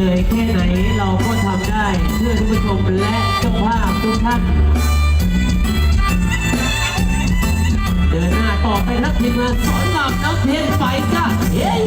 เหนื่อยแค่ไหนเราก็ทำได้เพื่อทุกผู้ชมและเจ้าภาพทุกท่าน เดินหน้าต่อไปครักทีมงานสอนหลับน้ำเพียนไฟจ้าเฮ้ย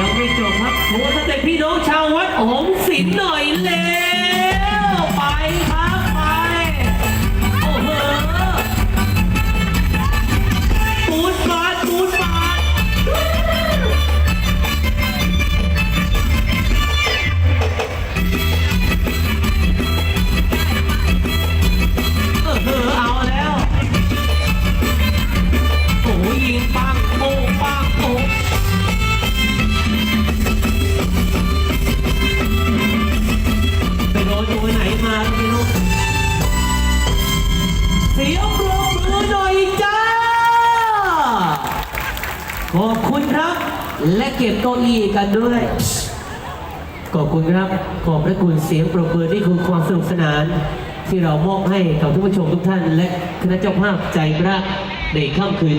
ยังไม่จบครับโชว์สเต็ปพี่น้องชาววัดหงส์ศิลหน่อยแล้วไปครับ ขอบคุณครับ และเก็บเก้าอี้กันด้วย ขอบคุณครับ ขอบพระคุณเสียงปรบมือที่คือความสนุกสนาน ที่เรามอบให้กับทุกผู้ชมทุกท่าน และคณะเจ้าภาพใจรักในค่ำคืนนี้